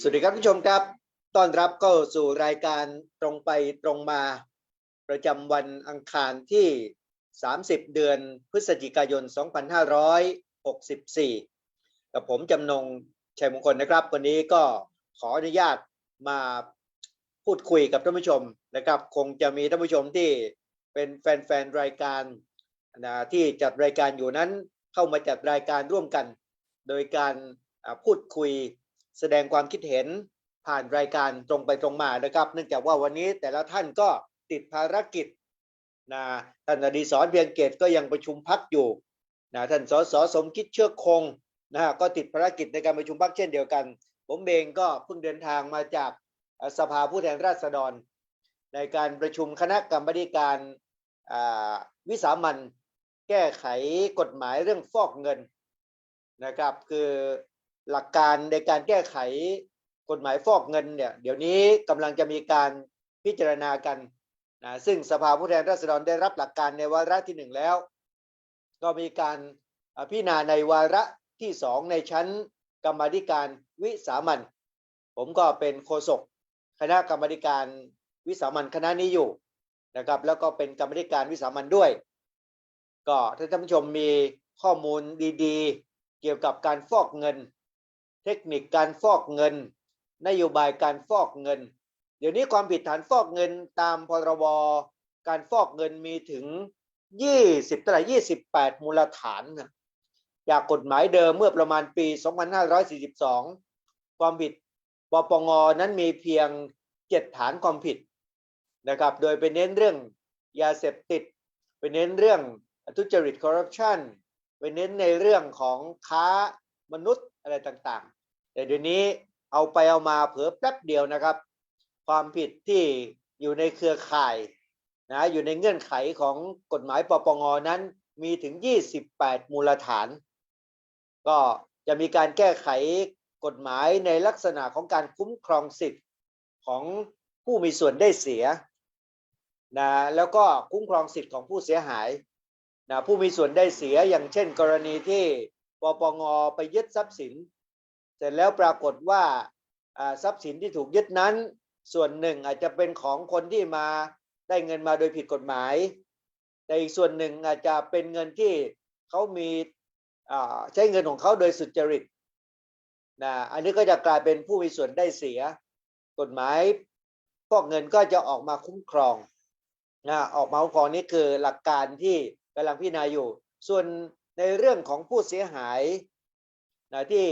สวัสดีครับผู้ชมครับ ต้อนรับเข้าสู่รายการตรงไปตรงมา ประจำวันอังคารที่ 30 เดือนพฤศจิกายน 2564 กับผมจำนงชัยมงคลนะครับ วันนี้ก็ขออนุญาตมาพูดคุยกับท่านผู้ชมนะครับ คงจะมีท่านผู้ชมที่เป็นแฟนๆรายการนะที่จัดรายการอยู่นั้นเข้ามาจัดรายการร่วมกัน โดยการพูดคุย แสดงความคิดเห็นผ่านรายการตรงไปตรงมานะครับ เนื่องจากว่าวันนี้แต่ละท่านก็ติดภารกิจนะท่านอดีศรเพียงเกตก็ยังประชุมพักอยู่นะท่านสสสมคิดเชื่อคงนะฮะก็ติดภารกิจในการประชุมพักเช่นเดียวกัน ผมเองก็เพิ่งเดินทางมาจากสภาผู้แทนราษฎร ในการประชุมคณะกรรมการวิสามันแก้ไขกฎหมายเรื่องฟอกเงินนะครับ คือ หลักการในการแก้ไขกฎหมายฟอกเงินเนี่ยเดี๋ยวนี้กำลังจะมีการพิจารณากันนะซึ่งสภาผู้แทนราษฎรได้รับหลักการในวาระที่หนึ่งแล้ว ก็มีการพิจารณาในวาระที่สองในชั้นกรรมธิการวิสามันผมก็เป็นโฆษกคณะกรรมการวิสามันคณะนี้อยู่นะครับ แล้วก็เป็นกรรมธิการวิสามันด้วย ก็ถ้าท่านผู้ชมมีข้อมูลดีๆ เกี่ยวกับการฟอกเงิน เทคนิคการฟอกเงิน นโยบายการฟอกเงิน เดี๋ยวนี้ความผิดฐานฟอกเงินตามพรบการฟอกเงินมีถึง 20เท่าไหร่28 มูลฐานนะจากกฎหมายเดิมเมื่อประมาณปี 2542 ความผิดปปงนั้นมีเพียง 7 ฐานความผิดนะครับ โดยไปเน้นเรื่องยาเสพติดไปเน้นเรื่องทุจริตคอร์รัปชันไปเน้นในเรื่องของค้ามนุษย์อะไรต่าง แต่เดี๋ยวนี้เอาไปเอามาเผลอแป๊บเดียวนะครับ ความผิดที่อยู่ในเครือข่ายนะอยู่ในเงื่อนไขของกฎหมายปปงนั้นมีถึง 28 มูลฐาน ก็จะมีการแก้ไขกฎหมายในลักษณะของการคุ้มครองสิทธิ์ของผู้มีส่วนได้เสียนะแล้วก็คุ้มครองสิทธิ์ของผู้เสียหายนะผู้มีส่วนได้เสียอย่างเช่น กรณีที่ปปงไปยึดทรัพย์สิน เสร็จแล้วปรากฏว่าทรัพย์สินที่ถูกยึดนั้น ส่วนหนึ่งอาจจะเป็นของคนที่มาได้เงินมาโดยผิดกฎหมาย แต่อีกส่วนหนึ่งอาจจะเป็นเงินที่เขามีใช้เงินของเขาโดยสุจริตนะอันนี้ก็จะกลายเป็นผู้มีส่วนได้เสีย กฎหมายฟอกเงินก็จะออกมาคุ้มครองนะออกมาคุ้มครองนี่คือหลักการที่กำลังพิจารณาอยู่ ส่วนในเรื่องของผู้เสียหายนะที่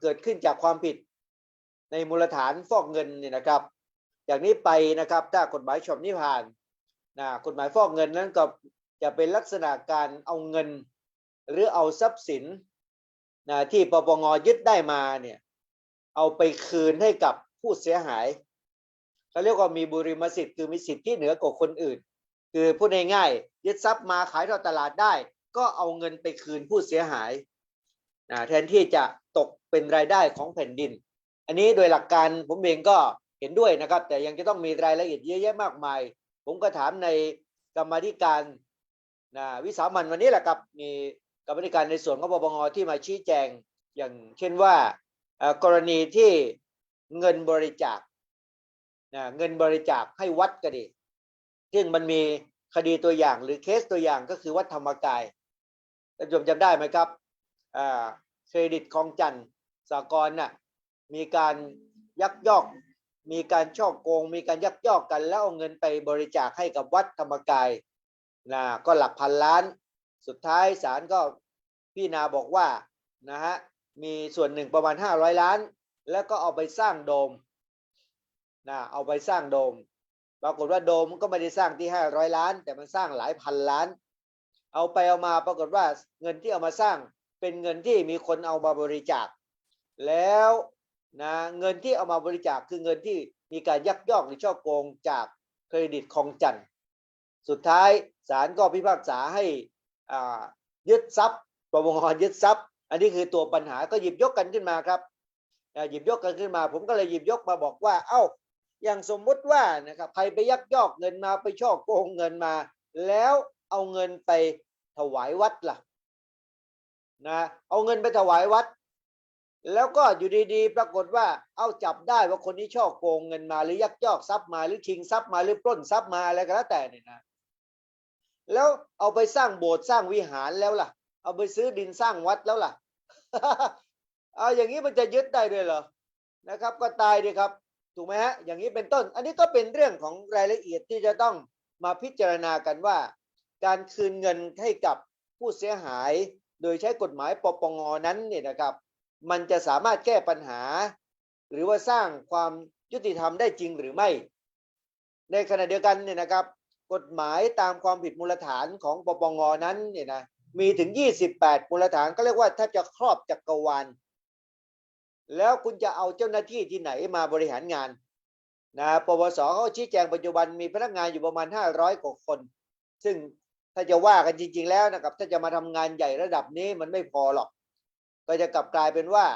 เกิดขึ้นจากความผิดในมูลฐานฟอกเงินเนี่ยนะครับจากนี้ไปนะครับถ้ากฎหมายฉบับนี้ผ่านนะกฎหมายฟอกเงินนั้นก็จะเป็นลักษณะการเอาเงิน หรือเอาทรัพย์สินนะที่ปปงยึดได้มาเนี่ยเอาไปคืนให้กับผู้เสียหายเขาเรียกว่ามีบุริมสิทธิ์คือมีสิทธิ์ที่เหนือกว่าคนอื่น คือพูดง่ายๆยึดทรัพย์มาขายทอดตลาดได้ ก็เอาเงินไปคืนผู้เสียหาย แทนที่จะตกเป็นรายได้ของแผ่นดิน อันนี้โดยหลักการผมเองก็เห็นด้วยนะครับ แต่ยังจะต้องมีรายละเอียดเยอะแยะมากมาย ผมก็ถามในกรรมธิการนะวิสามันวันนี้แหละครับมีกรรมธิการในส่วนของปปงที่มาชี้แจงอย่างเช่นว่ากรณีที่เงินบริจาคนะเงินบริจาคให้วัดก็ดีซึ่งมันมีคดีตัวอย่างหรือเคสตัวอย่างก็คือวัดธรรมกายท่านผู้ชมจำได้ไหมครับ เครดิตคลองจันทร์สากลน่ะมีการยักยอก มีการช่อโกง มีการยักยอกกัน แล้วเอาเงินไปบริจาคให้กับวัดธรรมกายนะก็หลักพันล้าน สุดท้ายศาลก็พี่นาบอกว่านะฮะมีส่วนหนึ่งประมาณ 500 ล้าน แล้วก็เอาไปสร้างโดมนะเอาไปสร้างโดม ปรากฏว่าโดมก็ไม่ได้สร้างที่ห้าร้อยล้าน แต่มันสร้างหลายพันล้าน เอาไปเอามาปรากฏว่าเงินที่เอามาสร้าง เป็นเงินที่มีคนเอามาบริจาค แล้วนะเงินที่เอามาบริจาคคือเงินที่มีการยักยอกหรือช่อโกงจากเครดิตคองจันทร์สุดท้ายศาลก็พิพากษาให้ยึดทรัพย์ปปงยึดทรัพย์ อันนี้คือตัวปัญหาก็หยิบยกกันขึ้นมาครับหยิบยกกันขึ้นมา ผมก็เลยหยิบยกมาบอกว่า เอ้า อย่างสมมุติว่านะครับใครไปยักยอกเงินมาไปช่อโกงเงินมา แล้วเอาเงินไปถวายวัดล่ะ นะเอาเงินไปถวายวัด แล้วก็อยู่ดีๆ ปรากฏว่า เอาจับได้ว่าคนนี้ช่อโกงเงินมาหรือยักยอกทรัพย์มาหรือชิงทรัพย์มาหรือปล้นทรัพย์มาอะไรก็แล้วแต่เนี่ยนะ แล้วเอาไปสร้างโบสถ์สร้างวิหารแล้วล่ะ เอาไปซื้อดินสร้างวัดแล้วล่ะเอาอย่างนี้มันจะยึดได้ด้วยเหรอนะครับ ก็ตายดีครับ ถูกไหมฮะอย่างนี้เป็นต้น อันนี้ก็เป็นเรื่องของรายละเอียดที่จะต้องมาพิจารณากันว่า การคืนเงินให้กับผู้เสียหาย โดยใช้กฎหมายปปงนั้นเนี่ยนะครับมันจะสามารถแก้ปัญหา หรือว่าสร้างความยุติธรรมได้จริงหรือไม่ ในขณะเดียวกันเนี่ยนะครับ กฎหมายตามความผิดมูลฐานของปปงนั้นเนี่ยนะมีถึง 28 มูลฐานก็เรียกว่าถ้าจะครอบจักรวาลแล้วคุณจะเอาเจ้าหน้าที่ที่ไหนมาบริหารงานนะปวสเขาชี้แจงปัจจุบันมีพนักงานอยู่ประมาณ 500 กว่าคน ซึ่ง ถ้าจะว่ากันจริง ๆ แล้วนะครับ ถ้าจะมาทำงานใหญ่ระดับนี้มันไม่พอหรอก ก็จะกลับกลายเป็นว่า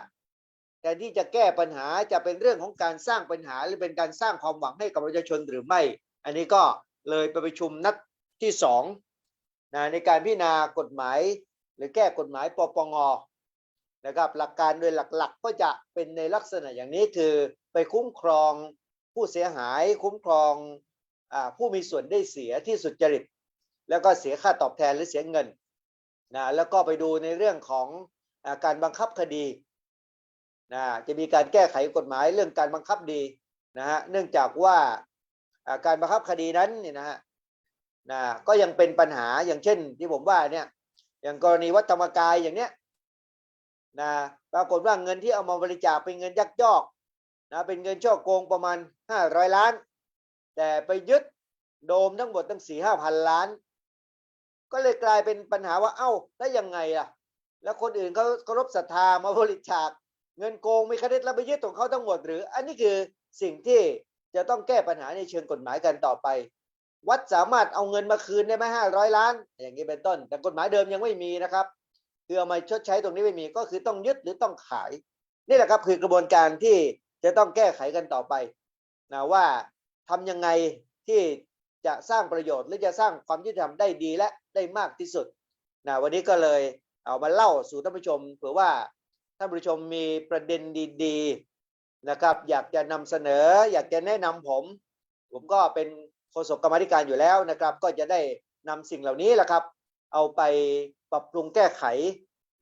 แต่ที่จะแก้ปัญหาจะเป็นเรื่องของการสร้างปัญหาหรือเป็นการสร้างความหวังให้กับประชาชนหรือไม่ อันนี้ก็เลยไปประชุมนัดที่สองนะในการพิจารณากฎหมาย หรือแก้กฎหมายปปงนะครับหลักการโดยหลักๆ ก็จะเป็นในลักษณะอย่างนี้คือไปคุ้มครองผู้เสียหายคุ้มครองอผู้มีส่วนได้เสียที่สุจริต แล้วก็เสียค่าตอบแทนหรือเสียเงินนะแล้วก็ไปดูในเรื่องของอการบังคับคดีนะจะมีการแก้ไขกฎหมายเรื่องการบังคับดีนะฮะเนื่องจากว่าการบังคับคดีนั้นเนี่ยนะฮะนะก็ยังเป็นปัญหาอย่างเช่นที่ผมว่าเนี่ยอย่างกรณีวัดธรรมกายอย่างเนี้ยนะปรากฏว่าเงินที่เอามาบริจาคเป็นเงินยักยอกนะเป็นเงินช่อโกงประมาณห้าร้อยล้าน แต่ไปยึดโดมทั้งหมดตั้งสี่ห้าพันล้าน ก็เลยกลายเป็นปัญหาว่าเอ้าแล้วยังไงล่ะ แล้วคนอื่นเขาเคารพศรัทธามาบริจาคเงินโกงม่คดีแล้วไปยึดของเขาทั้งหมดหรือ อันนี้คือสิ่งที่จะต้องแก้ปัญหาในเชิงกฎหมายกันต่อไป วัดสามารถเอาเงินมาคืนได้ไหมห้าร้อยล้าน อย่างนี้เป็นต้น แต่กฎหมายเดิมยังไม่มีนะครับคือเอามาชดใช้ตรงนี้ไม่มีก็คือต้องยึดหรือต้องขาย นี่แหละครับคือกระบวนการที่จะต้องแก้ไขกันต่อไปนะว่าทำยังไงที่ จะสร้างประโยชน์หรือจะสร้างความยุติธรรมได้ดีและได้มากที่สุดนะวันนี้ก็เลยเอามาเล่าสู่ท่านผู้ชมเผื่อว่าท่านผู้ชมมีประเด็นดีๆนะครับอยากจะนำเสนอ อยากจะแนะนำผม ผมก็เป็นโฆษกกรรมธิการอยู่แล้วนะครับ ก็จะได้นำสิ่งเหล่านี้แหละครับ เอาไปปรับปรุงแก้ไข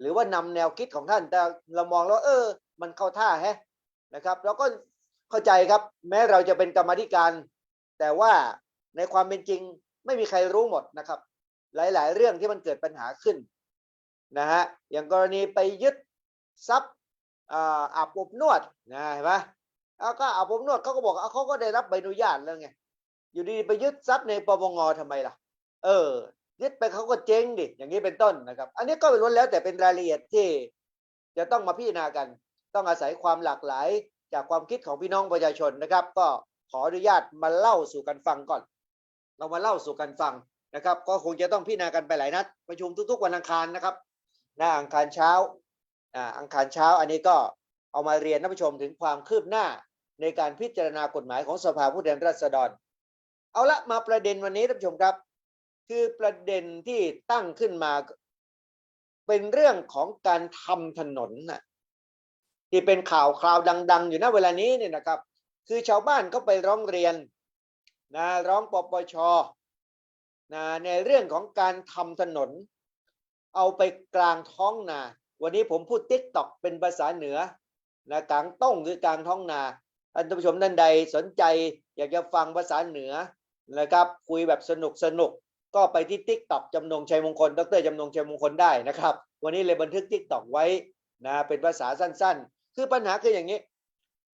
หรือว่านำแนวคิดของท่านแต่เรามองแล้วเออ มันเข้าท่าแฮะนะครับเราก็เข้าใจครับ แม้เราจะเป็นกรรมธิการ แต่ว่า ในความเป็นจริงไม่มีใครรู้หมดนะครับ หลาย ๆ เรื่องที่มันเกิดปัญหาขึ้นนะฮะอย่างกรณีไปยึดทรัพย์อาบอบนวดนะเห็นไหมแล้วก็อาบอบนวดเขาก็บอกเขาก็ได้รับใบอนุญาตแล้วไงอยู่ดีๆไปยึดทรัพย์ในปปงทำไมล่ะ เออ ยึดไปเขาก็เจ๊งดิอย่างนี้เป็นต้นนะครับ อันนี้ก็เป็นล้วนแล้วแต่เป็นรายละเอียดที่จะต้องมาพิจารณากัน ต้องอาศัยความหลากหลายจากความคิดของพี่น้องประชาชนนะครับ ก็ขออนุญาตมาเล่าสู่กันฟังก่อน เรามาเล่าสู่กันฟังนะครับ ก็คงจะต้องพิจารณากันไปหลายนัด ประชุมทุก ๆ วันอังคารนะครับหน้าอังคารเช้าอ่าอังคารเช้าอันนี้ก็เอามาเรียนท่านผู้ชมถึงความคืบหน้าในการพิจารณากฎหมายของสภาผู้แทนราษฎร เอาละมาประเด็นวันนี้ท่านผู้ชมครับ คือประเด็นที่ตั้งขึ้นมา เป็นเรื่องของการทำถนนน่ะที่เป็นข่าวคราวดัง ๆ อยู่ณเวลานี้เนี่ยนะครับ คือชาวบ้านก็ไปร้องเรียน นะร้องปปชนะในเรื่องของการทำถนน เอาไปกลางท้องนา วันนี้ผมพูดติ๊กตอกเป็นภาษาเหนือนะกลางต้งคือกลางท้องนาท่านผู้ชมท่านใดสนใจอยากจะฟังภาษาเหนือนะครับคุยแบบสนุกสนุกก็ไปที่ติ๊กตอกจำนงชัยมงคล ดรจำนงชัยมงคลได้นะครับ วันนี้เลยบันทึกติ๊กตอกไว้นะเป็นภาษาสั้นๆ คือปัญหาคืออย่างนี้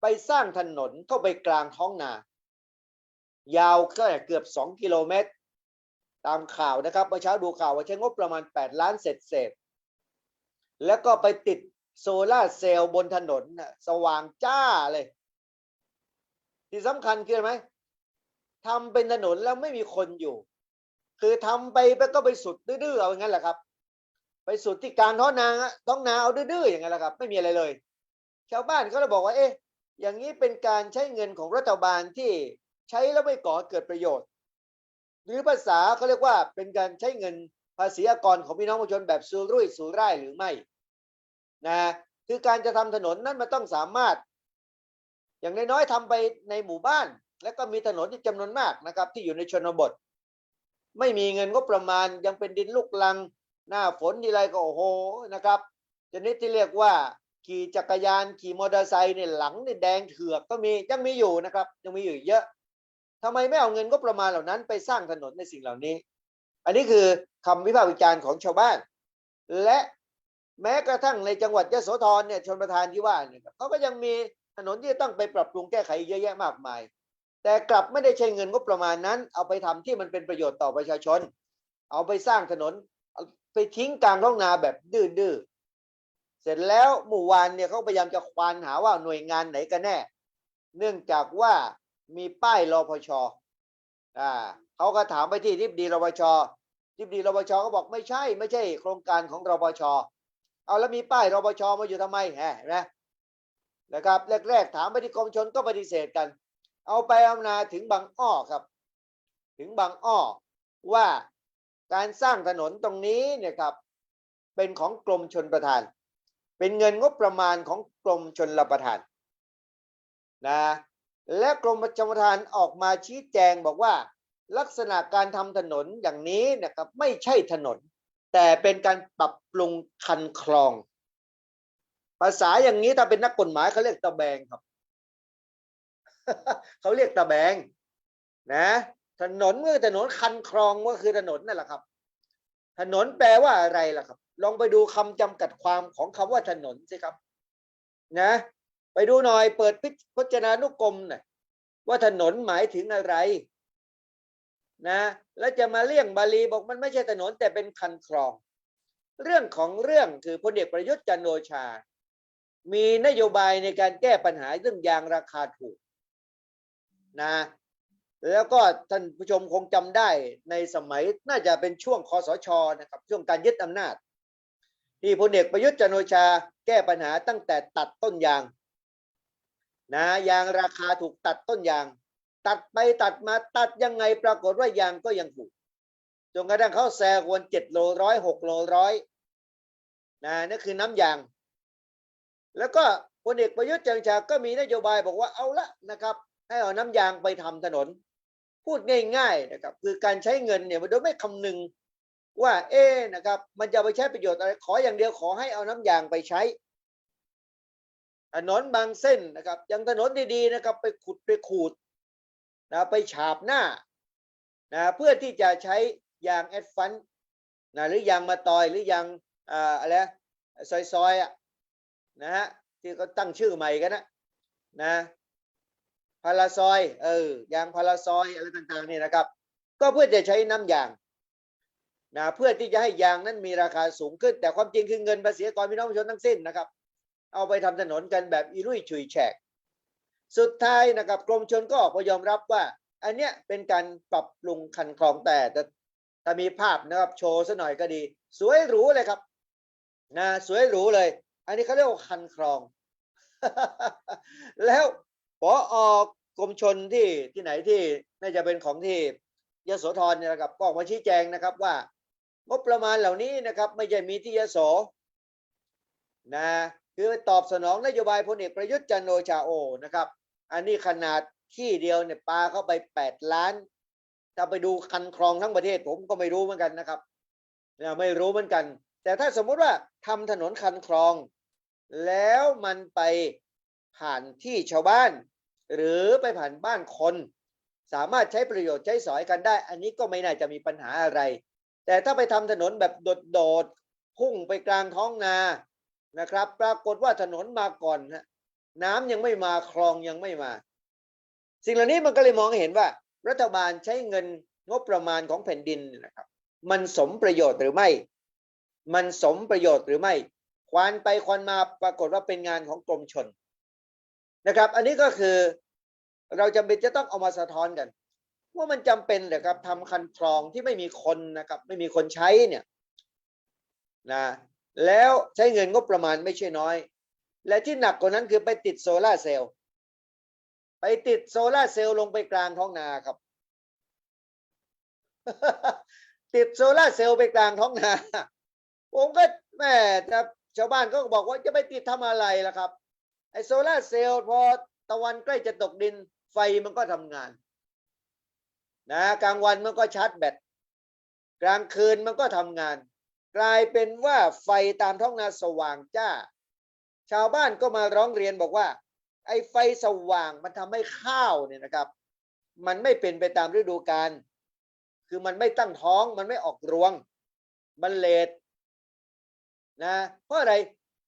ไปสร้างถนนเข้าไปกลางท้องนา ยาวก็เกือบ 2 กิโลเมตร ตามข่าวนะครับเมื่อเช้าดูข่าวว่าใช้งบประมาณ 8 ล้านเศษเศษ แล้วก็ไปติดโซลาเซลล์บนถนนสว่างจ้าเลย ที่สำคัญคืออะไรไหมทำเป็นถนนแล้วไม่มีคนอยู่ คือทำไปไปก็ไปสุดดื้อๆเอาอย่างนั้นแหละครับ ไปสุดที่การท้องนาท้องนาเอาดื้อๆอย่างนั้นแหละครับ ไม่มีอะไรเลย ชาวบ้านเขาเลยบอกว่า เอ๊ะ อย่างนี้เป็นการใช้เงินของรัฐบาลที่ ใช้แล้วไม่ก่อเกิดประโยชน์ หรือภาษาเขาเรียกว่าเป็นการใช้เงินภาษีอากรของพี่น้องประชาชนแบบสุรุ่ยสุร่ายหรือไม่นะคือการจะทำถนนนั้นมันต้องสามารถ อย่างน้อยๆทำไปในหมู่บ้าน แล้วก็มีถนนที่จำนวนมากนะครับ ที่อยู่ในชนบท ไม่มีเงินงบประมาณยังเป็นดินลูกลัง หน้าฝนทีไรก็โอ้โหนะครับชนิดที่เรียกว่าขี่จักรยานขี่มอเตอร์ไซค์เนี่ยหลังนี่แดงเถือกก็มียังมีอยู่นะครับ ยังมีอยู่เยอะ ทำไมไม่เอาเงินงบประมาณเหล่านั้นไปสร้างถนนในสิ่งเหล่านี้ อันนี้คือคำวิพากษ์วิจารณ์ของชาวบ้าน และแม้กระทั่งในจังหวัดยะโสธรเนี่ยชนประธานที่ว่าเนี่ยเขาก็ยังมีถนนที่ต้องไปปรับปรุงแก้ไขเยอะแยะมากมาย แต่กลับไม่ได้ใช้เงินงบประมาณนั้น เอาไปทำที่มันเป็นประโยชน์ต่อประชาชน เอาไปสร้างถนนไปทิ้งกลางท้องนาแบบดื้อๆเสร็จแล้วเมื่วานเนี่ยเขาพยายามจะควานหาว่าหน่วยงานไหนกันแน่ เนื่องจากว่า มีป้ายรพชอ่าเขาก็ถามไปที่ทิบดีรพชทิบดีรพชก็บอกไม่ใช่ ไม่ใช่ โครงการของรพชเอาแล้วมีป้ายรพชมาอยู่ทำไมแหมนไหมนะครับแรกๆถามไปที่กรมชนก็ปฏิเสธกัน เอาไปเอานาถึงบางอ้อครับ ถึงบางอ้อว่าการสร้างถนนตรงนี้เนี่ยครับเป็นของกรมชนประทาน เป็นเงินงบประมาณของกรมชนรับประทานนะ และกรมชลประทานออกมาชี้แจงบอกว่า ลักษณะการทำถนนอย่างนี้นะครับไม่ใช่ถนน แต่เป็นการปรับปรุงคันคลอง ภาษาอย่างนี้ถ้าเป็นนักกฎหมายเขาเรียกตะแบงครับ เขาเรียกตะแบง นะ ถนนก็คือถนนคันคลองก็คือถนนนั่นแหละครับ ถนนแปลว่าอะไรล่ะครับ ลองไปดูคำจำกัดความของคำว่าถนนสิครับ นะ ไปดูหน่อยเปิดพิพจนานุกรมหน่อยว่าถนนหมายถึงอะไร นะ แล้วจะมาเลี่ยงบาลีบอกมันไม่ใช่ถนนแต่เป็นคันคลอง เรื่องของเรื่องคือพลเอกประยุทธ์จันโอชา มีนโยบายในการแก้ปัญหาเรื่องยางราคาถูก นะ แล้วก็ท่านผู้ชมคงจำได้ในสมัยน่าจะเป็นช่วงคอสชนะครับ ช่วงการยึดอำนาจ ที่พลเอกประยุทธ์จันโอชา แก้ปัญหาตั้งแต่ตัดต้นยาง นะยางราคาถูกตัดต้นยาง ตัดไปตัดมาตัดยังไงปรากฏว่ายางก็ยังถูกจนกระทั่งเขาแซงวนเจ็ดโลร้อยหกโลร้อยนะนั่นคือน้ำยาง แล้วก็พลเอกประยุทธ์จันทร์โอชาก็มีนโยบายบอกว่าเอาละนะครับ ให้เอาน้ำยางไปทำถนน พูดง่ายๆนะครับคือการใช้เงินเนี่ยโดยไม่คำนึงว่าเอ๊นะครับมันจะไปใช้ประโยชน์อะไรขออย่างเดียวขอให้เอาน้ำยางไปใช้ ถนนบางเส้นนะครับย่างถนนดีๆนะครับไปขุดไปขูดนะไปฉาบหน้านะเพื่อที่จะใช้ยางแอดฟันนะหรือยางมาตอยหรือยางอ่าอะไรซอยๆอะนะฮะที่เขาตั้งชื่อใหม่กันนะนะพาราซอยเออยางพาราซอยอะไรต่างๆนี่นะครับ ก็เพื่อจะใช้น้ำยางนะเพื่อที่จะให้ยางนั้นมีราคาสูงขึ้น แต่ความจริงคือเงินภาษีกรพี่น้องประชาชนทั้งสิ้นนะครับ เอาไปทำถนนกันแบบอีรุ่ยฉุยแฉก สุดท้ายนะครับกรมชนก็ออกมายอมรับว่า อันเนี้ยเป็นการปรับปรุงคันคลองแต่แต่ถ้ามีภาพนะครับโชว์ซะหน่อยก็ดี สวยหรูเลยครับนะสวยหรูเลย อันนี้เขาเรียกว่าคันคลอง แล้วพอออกกรมชนที่ที่ไหนที่น่าจะเป็นของที่ยโสธรเนี่ยนะครับก็ออกมาชี้แจงนะครับว่างบประมาณเหล่านี้นะครับ ไม่ใช่มีที่ยโสนะ คือตอบสนองนโยบายพลเอกประยุทธ์จันโอชาโอนะครับ อันนี้ขนาดที่เดียวเนี่ยปลาเข้าไปแปดล้าน ถ้าไปดูคันคลองทั้งประเทศผมก็ไม่รู้เหมือนกันนะครับไม่รู้เหมือนกัน แต่ถ้าสมมุติว่าทำถนนคันคลอง แล้วมันไปผ่านที่ชาวบ้าน หรือไปผ่านบ้านคน สามารถใช้ประโยชน์ใช้สอยกันได้ อันนี้ก็ไม่น่าจะมีปัญหาอะไร แต่ถ้าไปทำถนนแบบโดดๆพุ่งไปกลางท้องนา นะครับ ปรากฏว่าถนนมาก่อนฮะน้ำยังไม่มาคลองยังไม่มา สิ่งเหล่านี้มันก็เลยมองเห็นว่า รัฐบาลใช้เงินงบประมาณของแผ่นดินนะครับ มันสมประโยชน์หรือไม่ มันสมประโยชน์หรือไม่ควานไปควานมาปรากฏว่าเป็นงานของกรมชนนะครับ อันนี้ก็คือเราจำเป็นจะต้องเอามาสะท้อนกัน ว่ามันจำเป็นเหรอครับทำคันคลองที่ไม่มีคนนะครับ ไม่มีคนใช้เนี่ยนะ แล้วใช้เงินงบประมาณไม่ใช่น้อย และที่หนักกว่านั้นคือไปติดโซลาเซลล์ไปติดโซลาเซลล์ลงไปกลางท้องนาครับ ติดโซลาเซลล์ไปกลางท้องนา ผมก็แม่จะชาวบ้านก็บอกว่าจะไปติดทำอะไรล่ะครับ ไอโซลาเซลล์พอตะวันใกล้จะตกดินไฟมันก็ทำงาน นะกลางวันมันก็ชาร์จแบตกลางคืนมันก็ทำงาน กลายเป็นว่าไฟตามท้องนาสว่างจ้า ชาวบ้านก็มาร้องเรียนบอกว่า ไอ้ไฟสว่างมันทำให้ข้าวเนี่ยนะครับ มันไม่เป็นไปตามฤดูกาลคือมันไม่ตั้งท้องมันไม่ออกรวง มันเลทนะเพราะอะไร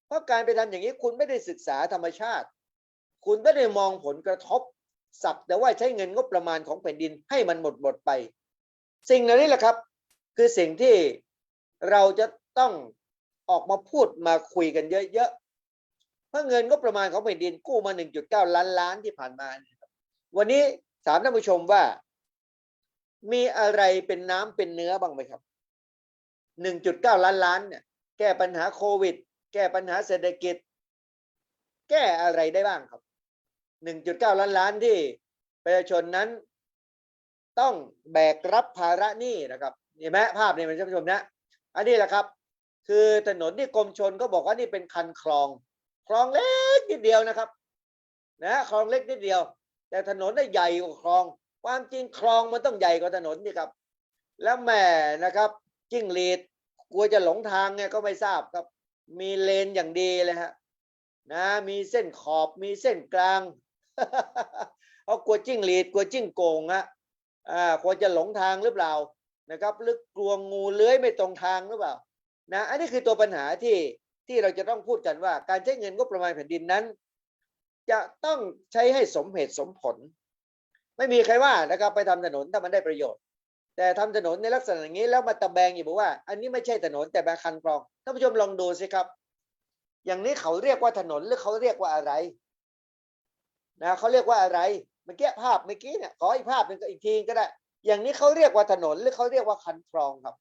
เพราะการไปทำอย่างนี้คุณไม่ได้ศึกษาธรรมชาติ คุณไม่ได้มองผลกระทบสักแต่ว่าใช้เงินงบประมาณของแผ่นดินให้มันหมดหมดไป สิ่งเหล่านี้แหละครับ คือสิ่งที่ เราจะต้องออกมาพูดมาคุยกันเยอะๆเพราะเงินงบประมาณของแผ่นดินกู้มา 1.9 ล้านล้านที่ผ่านมา วันนี้ถามท่านผู้ชมว่า มีอะไรเป็นน้ำเป็นเนื้อบ้างไหมครับ 1.9 ล้านล้านเนี่ยแก้ปัญหาโควิด แก้ปัญหาเศรษฐกิจ แก้อะไรได้บ้างครับ 1.9 ล้านล้านที่ประชาชนนั้นต้องแบกรับภาระหนี้นะครับเห็นไหมภาพนี้มันท่านผู้ชมนะ อันนี้แหละครับ คือถนนที่กรมชนก็บอกว่านี่เป็นคันคลอง คลองเล็กนิดเดียวนะครับ นะคลองเล็กนิดเดียว แต่ถนนได้ใหญ่กว่าคลอง ความจริงคลองมันต้องใหญ่กว่าถนนนี่ครับ แล้วแหม่นะครับ จิ้งหรีดกลัวจะหลงทางเนี่ยก็ไม่ทราบครับ มีเลนอย่างดีเลยฮะนะมีเส้นขอบมีเส้นกลางเขากลัวจิ้งหรีดกลัวจิ้งโกงอะอ่าควรจะหลงทางหรือเปล่า นะครับหรือกลัวงูเลื้อยไม่ตรงทางหรือเปล่านะอันนี้คือตัวปัญหาที่ที่เราจะต้องพูดกันว่า การใช้เงินงบประมาณแผ่นดินนั้น จะต้องใช้ให้สมเหตุสมผล ไม่มีใครว่านะครับไปทำถนนถ้ามันได้ประโยชน์ แต่ทำถนนในลักษณะอย่างนี้แล้วมาตะแบงอยู่บอกว่า อันนี้ไม่ใช่ถนนแต่เป็นคันคลองท่านผู้ชมลองดูสิครับ อย่างนี้เขาเรียกว่าถนนหรือเขาเรียกว่าอะไรนะเขาเรียกว่าอะไรเมื่อกี้ภาพเมื่อกี้เนี่ยขออีกภาพหนึ่งก็อีกทีก็ได้ อย่างนี้เขาเรียกว่าถนนหรือเขาเรียกว่าคันคลองครับ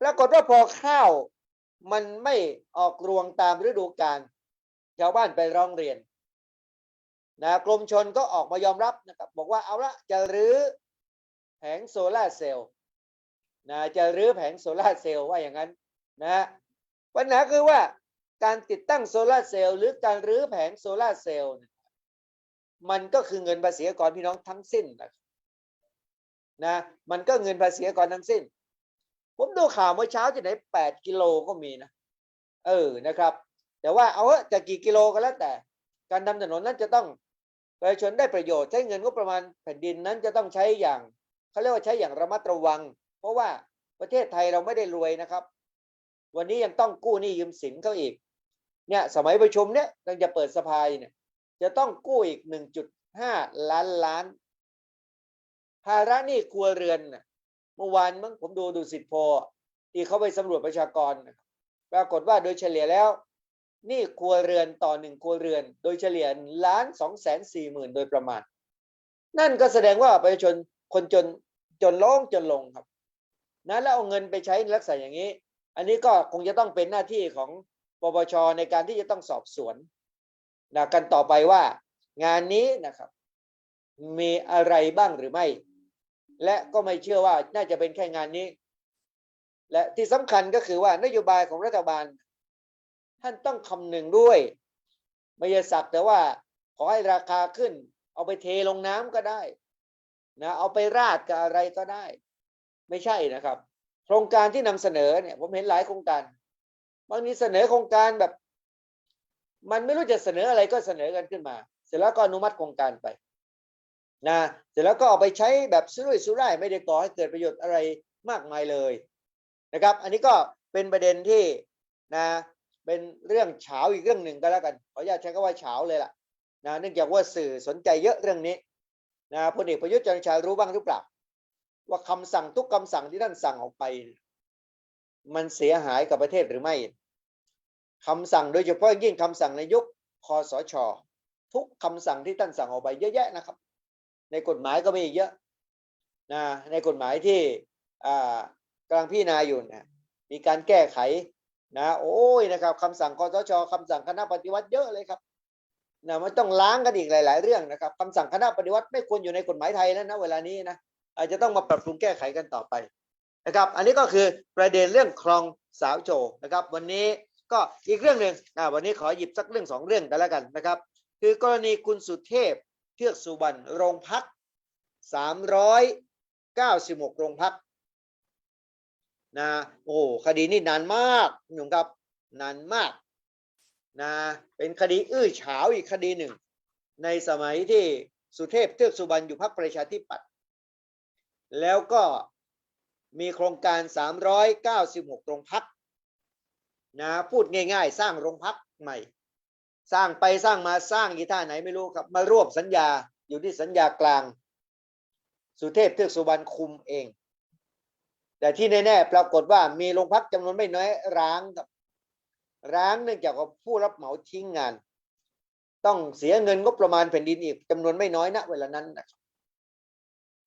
ปรากฏว่าพอข้าวมันไม่ออกรวงตามฤดูกาลชาวบ้านไปร้องเรียนนะกรมชนก็ออกมายอมรับนะครับ บอกว่าเอาละจะรื้อแผงโซลาเซลล์นะจะรื้อแผงโซลาเซลล์ว่าอย่างนั้นนะปัญหาคือว่าการติดตั้งโซลาเซลล์หรือการรื้อแผงโซลาเซลล์มันก็คือเงินภาษีกรพี่น้องทั้งสิ้นนะครับ นะมันก็เงินภาษีอากรทั้งสิ้น ผมดูข่าวเมื่อเช้าที่ไหนแปดกิโลก็มีนะเออนะครับ แต่ว่าเอาจะกี่กิโลก็แล้วแต่ การทำถนนนั้นจะต้องประชาชนได้ประโยชน์ใช้เงินงบประมาณแผ่นดินนั้นจะต้องใช้อย่างเขาเรียกว่าใช้อย่างระมัดระวัง เพราะว่าประเทศไทยเราไม่ได้รวยนะครับ วันนี้ยังต้องกู้หนี้ยืมสินเขาอีก เนี่ยสมัยประชุมเนี่ยกำลังจะเปิดสภาเนี่ยจะต้องกู้อีก 1.5 ล้านล้าน ภาระหนี้ครัวเรือนน่ะเมื่อวานมั้งผมดูดูสิทธิโพที่เขาไปสำรวจประชากรนะปรากฏว่าโดยเฉลี่ยแล้วหนี่ครัวเรือนต่อหนึ่งครัวเรือน โดยเฉลี่ยล้านสองแสนสี่หมื่นโดยประมาณ นั่นก็แสดงว่าประชาชนคนจนจนลงจนลงครับนะแล้วเอาเงินไปใช้ในลักษณะอย่างนี้ อันนี้ก็คงจะต้องเป็นหน้าที่ของปปชในการที่จะต้องสอบสวนนะกันต่อไปว่างานนี้นะครับ มีอะไรบ้างหรือไม่ และก็ไม่เชื่อว่าน่าจะเป็นแค่งานนี้ และที่สำคัญก็คือว่านโยบายของรัฐบาล ท่านต้องคำนึงด้วยไม่ใช่สักแต่ว่าขอให้ราคาขึ้น เอาไปเทลงน้ำก็ได้นะเอาไปราดกับอะไรก็ได้ ไม่ใช่นะครับ โครงการที่นำเสนอเนี่ยผมเห็นหลายโครงการบางทีเสนอโครงการแบบ มันไม่รู้จะเสนออะไรก็เสนอกันขึ้นมา เสร็จแล้วก็อนุมัติโครงการไป นะเสร็จแล้วก็เอาไปใช้แบบสุรุ่ยสุร่ายไม่ได้ก่อให้เกิดประโยชน์อะไรมากมายเลยนะครับ อันนี้ก็เป็นประเด็นที่นะเป็นเรื่องเฉาอีกเรื่องหนึ่งก็แล้วกันขออนุญาตใช้คำว่าเฉาเลยล่ะนะเนื่องจากว่าสื่อสนใจเยอะเรื่องนี้นะพลเอกประยุทธ์จันทร์ชารู้บ้างหรือเปล่าว่าคำสั่งทุกคำสั่งที่ท่านสั่งออกไป มันเสียหายกับประเทศหรือไม่คำสั่งโดยเฉพาะยิ่งคำสั่งในยุคคอสช ทุกคำสั่งที่ท่านสั่งออกไปเยอะแยะนะครับ ในกฎหมายก็มีอีกเยอะนะในกฎหมายที่กำลังพิจารณาอยู่นะมีการแก้ไขนะโอ้ยนะครับคำสั่งคอสชคำสั่งคณะปฏิวัติเยอะเลยครับนะมันต้องล้างกันอีกหลาย ๆ เรื่องนะครับคำสั่งคณะปฏิวัติไม่ควรอยู่ในกฎหมายไทยแล้วนะเวลานี้นะอาจจะต้องมาปรับปรุงแก้ไขกันต่อไปนะครับ อันนี้ก็คือประเด็นเรื่องคลองสาวโจนะครับ วันนี้ก็อีกเรื่องหนึ่งนะวันนี้ขอหยิบสักเรื่องสองเรื่องกันแล้วกันนะครับ คือกรณีคุณสุเทพ เทือกสุบรรณโรงพักสามร้อยเก้าสิบหกโรงพักนะโอ้คดีนี้นานมากหนุ่มครับนานมากนะเป็นคดีอื้อฉาวอีกคดีหนึ่ง ในสมัยที่สุเทพเทือกสุบรรณอยู่พรรคประชาธิปัตย์แล้วก็มีโครงการ 396 โรงพักนะพูดง่ายๆ สร้างโรงพักใหม่ สร้างไปสร้างมาสร้างอีท่าไหนไม่รู้ครับ มารวบสัญญาอยู่ที่สัญญากลาง สุเทพเทือกสุบรรณคุมเอง แต่ที่แน่ๆปรากฏว่ามีโรงพักจำนวนไม่น้อยร้างครับร้างเนื่องจากว่าผู้รับเหมาทิ้งงาน ต้องเสียเงินงบประมาณแผ่นดินอีกจำนวนไม่น้อยณเวลานั้นนะครับ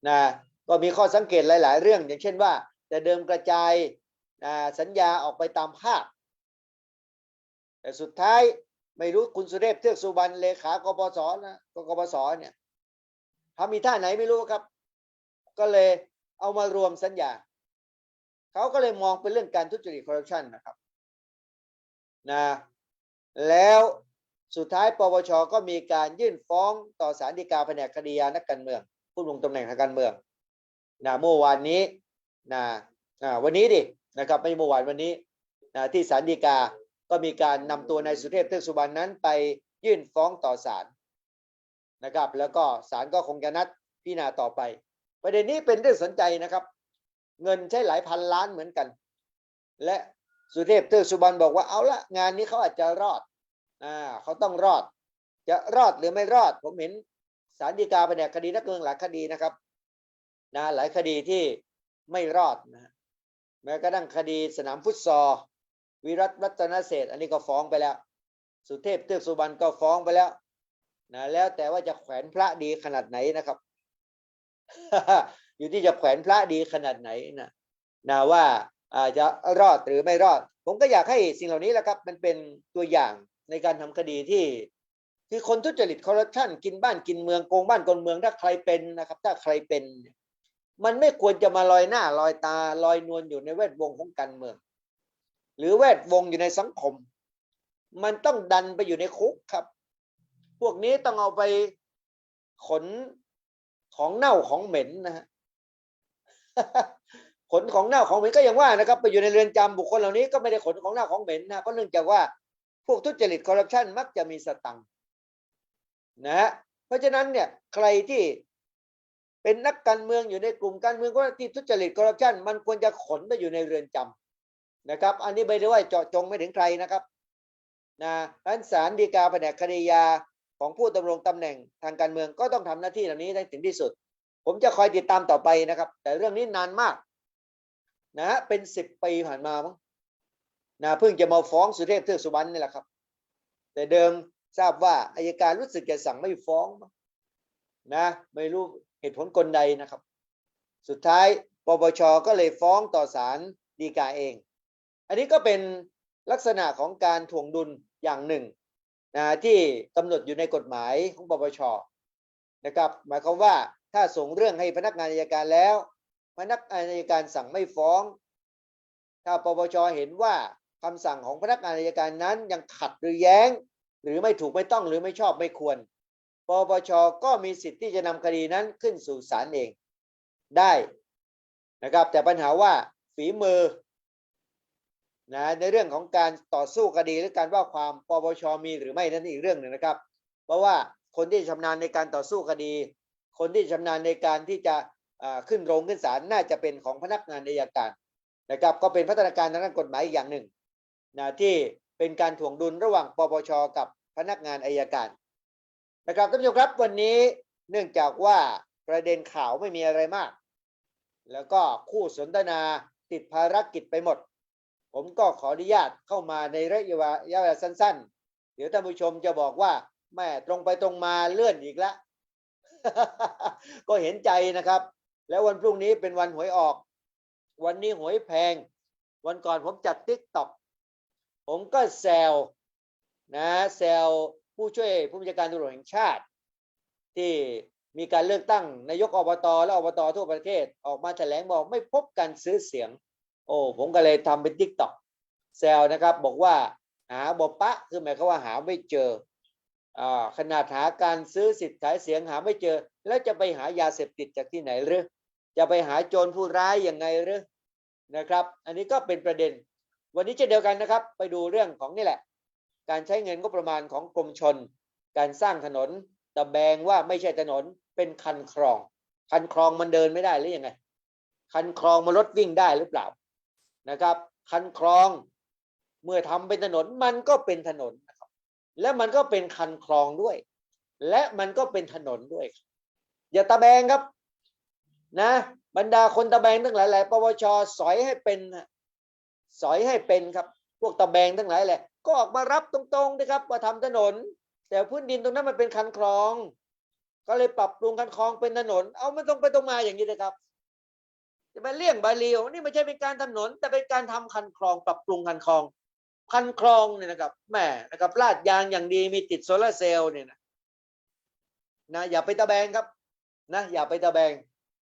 นะก็มีข้อสังเกตหลาย ๆ เรื่อง อย่างเช่นว่าจะเดิมกระจายสัญญาออกไปตามภาคแต่สุดท้าย ไม่รู้คุณสุเทพเทือกสุบรรณเลขากปสนะกกปสเนี่ยทำมีท่าไหนไม่รู้ครับ ก็เลยเอามารวมสัญญาเขาก็เลยมองเป็นเรื่องการทุจริตคอร์รัปชันนะครับนะแล้วสุดท้ายปปชก็มีการยื่นฟ้องต่อศาลฎีกาแผนกคดียานักการเมือง ผู้ลงตำแหน่งทางการเมืองนะเมื่อวานนี้นะอ่าวันนี้ดินะครับไม่เมื่อวานวันนี้นะที่ศาลฎีกา ก็มีการนำตัวนายสุเทพเทือกสุบรรณนั้นไปยื่นฟ้องต่อศาลนะครับ แล้วก็ศาลก็คงจะนัดพิจารณาต่อไป ประเด็นนี้เป็นเรื่องสนใจนะครับ เงินใช้หลายพันล้านเหมือนกัน และสุเทพเทือกสุบรรณบอกว่าเอาละงานนี้เขาอาจจะรอดอ่าเขาต้องรอด จะรอดหรือไม่รอด ผมเห็นศาลฎีกาแผนกคดีนักเมืองหลายคดีนะครับนะหลายคดีที่ไม่รอดนะแม้กระทั่งคดีสนามฟุตซอล วิรัตรัตนเศษอันนี้ก็ฟ้องไปแล้ว สุเทพเทือกสุบรรณก็ฟ้องไปแล้วนะแล้วแต่ว่าจะแขวนพระดีขนาดไหนนะครับ อยู่ที่จะแขวนพระดีขนาดไหนนะนะว่าอาจจะรอดหรือไม่รอด ผมก็อยากให้สิ่งเหล่านี้แหละครับ มันเป็นตัวอย่างในการทำคดีที่ คือคนทุจริตคอร์รัปชันกินบ้านกินเมืองโกงบ้านโกงเมืองถ้าใครเป็นนะครับ ถ้าใครเป็น มันไม่ควรจะมาลอยหน้าลอยตาลอยนวลอยู่ในแวดวงของการเมือง หรือแวดวงอยู่ในสังคม มันต้องดันไปอยู่ในคุกครับ พวกนี้ต้องเอาไปขนของเน่าของเหม็นนะฮะขนของเน่าของเหม็นก็อย่างว่านะครับไปอยู่ในเรือนจำบุคคลเหล่านี้ก็ไม่ได้ขนของเน่าของเหม็นนะเพราะเนื่องจากว่าพวกทุจริตคอร์รัปชันมักจะมีสตังค์นะฮะเพราะฉะนั้นเนี่ยใครที่เป็นนักการเมืองอยู่ในกลุ่มการเมืองก็ที่ทุจริตคอร์รัปชันมันควรจะขนไปอยู่ในเรือนจำ นะครับ อันนี้ไม่ได้ว่าเจาะจงไม่ถึงใครนะครับนะท่านศาลฎีกาแผนกคดียาของผู้ดำรงตำแหน่งทางการเมืองก็ต้องทำหน้าที่เหล่านี้ให้ถึงที่สุด ผมจะคอยติดตามต่อไปนะครับ แต่เรื่องนี้นานมาก นะฮะเป็นสิบปีผ่านมามั้งนะเพิ่งจะมาฟ้องสุเทพเทือกสุบรรณนี่แหละครับ แต่เดิมทราบว่าอายการรู้สึกจะสั่งไม่ฟ้องมั้งนะไม่รู้เหตุผลกลใดนะครับ สุดท้ายปปชก็เลยฟ้องต่อศาลฎีกาเอง อันนี้ก็เป็นลักษณะของการถ่วงดุลอย่างหนึ่งนะที่กำหนดอยู่ในกฎหมายของปปชนะครับ หมายความว่าถ้าส่งเรื่องให้พนักงานอัยการแล้ว พนักงานอัยการสั่งไม่ฟ้อง ถ้าปปชเห็นว่าคำสั่งของพนักงานอัยการนั้นยังขัดหรือแย้ง หรือไม่ถูกไม่ต้องหรือไม่ชอบไม่ควร ปปชก็มีสิทธิ์ที่จะนำคดีนั้นขึ้นสู่ศาลเองได้นะครับ แต่ปัญหาว่าฝีมือ นะในเรื่องของการต่อสู้คดีหรือการว่าความปปชมีหรือไม่นั่นอีกเรื่องหนึ่งนะครับ เพราะว่าคนที่ชำนาญในการต่อสู้คดี คนที่ชำนาญในการที่จะขึ้นโรงขึ้นศาลน่าจะเป็นของพนักงานอัยการนะครับ ก็เป็นพัฒนาการทางด้านกฎหมายอีกอย่างหนึ่งนะที่เป็นการถ่วงดุลระหว่างปปชกับพนักงานอัยการนะครับท่านผู้ชมครับวันนี้เนื่องจากว่าประเด็นข่าวไม่มีอะไรมาก แล้วก็คู่สนทนาติดภารกิจไปหมด ผมก็ขออนุญาตเข้ามาในระยะเวลาระยะเวลาสั้น ๆ เดี๋ยวท่านผู้ชมจะบอกว่าแม่ตรงไปตรงมาเลื่อนอีกล้วก็เห็นใจนะครับ แล้ววันพรุ่งนี้เป็นวันหวยออก วันนี้หวยแพง วันก่อนผมจัดติ๊กต็อกผมก็แซวนะแซวผู้ช่วยผู้บัญชาการตำรวจแห่งชาติ ที่มีการเลือกตั้งนายกอบตและอบตทั่วประเทศออกมาแถลงบอกไม่พบการซื้อเสียง โอ้ผมก็เลยทำเป็นทิกตอกแซวนะครับบอกว่าหาบปะคือหมายความว่าหาไม่เจออ่าขนาดหาการซื้อสิทธิ์ขายเสียงหาไม่เจอ แล้วจะไปหายาเสพติดจากที่ไหนหรือจะไปหาโจรผู้ร้ายยังไงหรือนะครับ อันนี้ก็เป็นประเด็น วันนี้เช่นเดียวกันนะครับ ไปดูเรื่องของนี่แหละ การใช้เงินงบประมาณของกรมชน การสร้างถนนตะแบงว่าไม่ใช่ถนนเป็นคันคลอง คันคลองมันเดินไม่ได้หรือยังไง คันคลองมันรถวิ่งได้หรือเปล่า นะครับ คันคลองเมื่อทำเป็นถนนมันก็เป็นถนนนะครับ และมันก็เป็นคันคลองด้วย และมันก็เป็นถนนด้วย อย่าตะแบงครับ นะ บรรดาคนตะแบงทั้งหลายแหละปวชสอยให้เป็นสอยให้เป็นครับ พวกตะแบงทั้งหลายแหละ ก็ออกมารับตรงๆนะครับว่าทำถนน แต่พื้นดินตรงนั้นมันเป็นคันคลอง ก็เลยปรับปรุงคันคลองเป็นถนน เอาไม่ตรงไปตรงมาอย่างนี้นะครับ จะไปเลี่ยงบาลีนี่ไม่ใช่เป็นการถนน แต่เป็นการทำคันคลองปรับปรุงคันคลอง คันคลองเนี่ยนะครับแหม่นะครับลาดยางอย่างดีมีติดโซลาเซลล์เนี่ยนะนะอย่าไปตะแบงครับนะอย่าไปตะแบง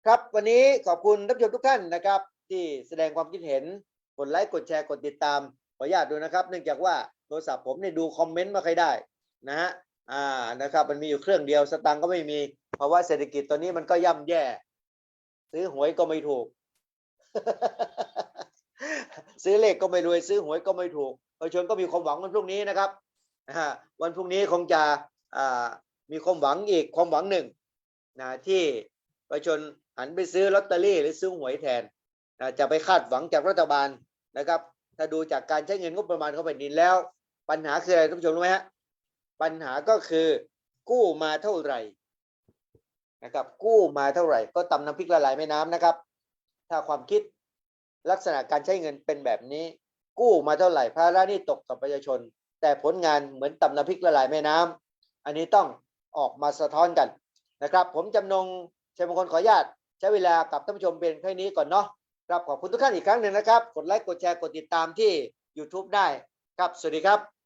ครับ วันนี้ขอบคุณท่านผู้ชมทุกท่านนะครับ ที่แสดงความคิดเห็นกดไลค์กดแชร์กดติดตามขออนุญาตดูนะครับ เนื่องจากว่าโทรศัพท์ผมเนี่ยดูคอมเมนต์ไม่ค่อยได้นะฮะอ่านะครับมันมีอยู่เครื่องเดียวสตังค์ก็ไม่มี เพราะว่าเศรษฐกิจตอนนี้มันก็ย่ำแย่ ซื้อหวยก็ไม่ถูก ซื้อเลขก็ไม่รวย ซื้อหวยก็ไม่ถูกประชาชนก็มีความหวังวันพรุ่งนี้นะครับวันพรุ่งนี้คงจะมีความหวังอีกความหวังหนึ่งนะที่ประชาชนหันไปซื้อลอตเตอรี่หรือซื้อหวยแทนนะจะไปคาดหวังจากรัฐบาลนะครับ ถ้าดูจากการใช้เงินงบประมาณเของแผ่นดินแล้ว ปัญหาคืออะไรท่านผู้ชมรู้ไหมฮะปัญหาก็คือกู้มาเท่าไหร่ นะครับกู้มาเท่าไหร่ก็ตำน้ำพริกละลายแม่น้ำนะครับ ถ้าความคิดลักษณะการใช้เงินเป็นแบบนี้ กู้มาเท่าไหร่ภาระนี่ตกกับประชาชน แต่ผลงานเหมือนตำน้ำพริกละลายแม่น้ำอันนี้ต้องออกมาสะท้อนกันนะครับ ผมจำนงชัยมงคลขออนุญาตใช้เวลากับท่านผู้ชมเป็นแค่นี้ก่อนเนาะครับขอบคุณทุกท่านอีกครั้งหนึ่งนะครับ กดไลค์กดแชร์กดติดตามที่ YouTube ได้ครับ สวัสดีครับ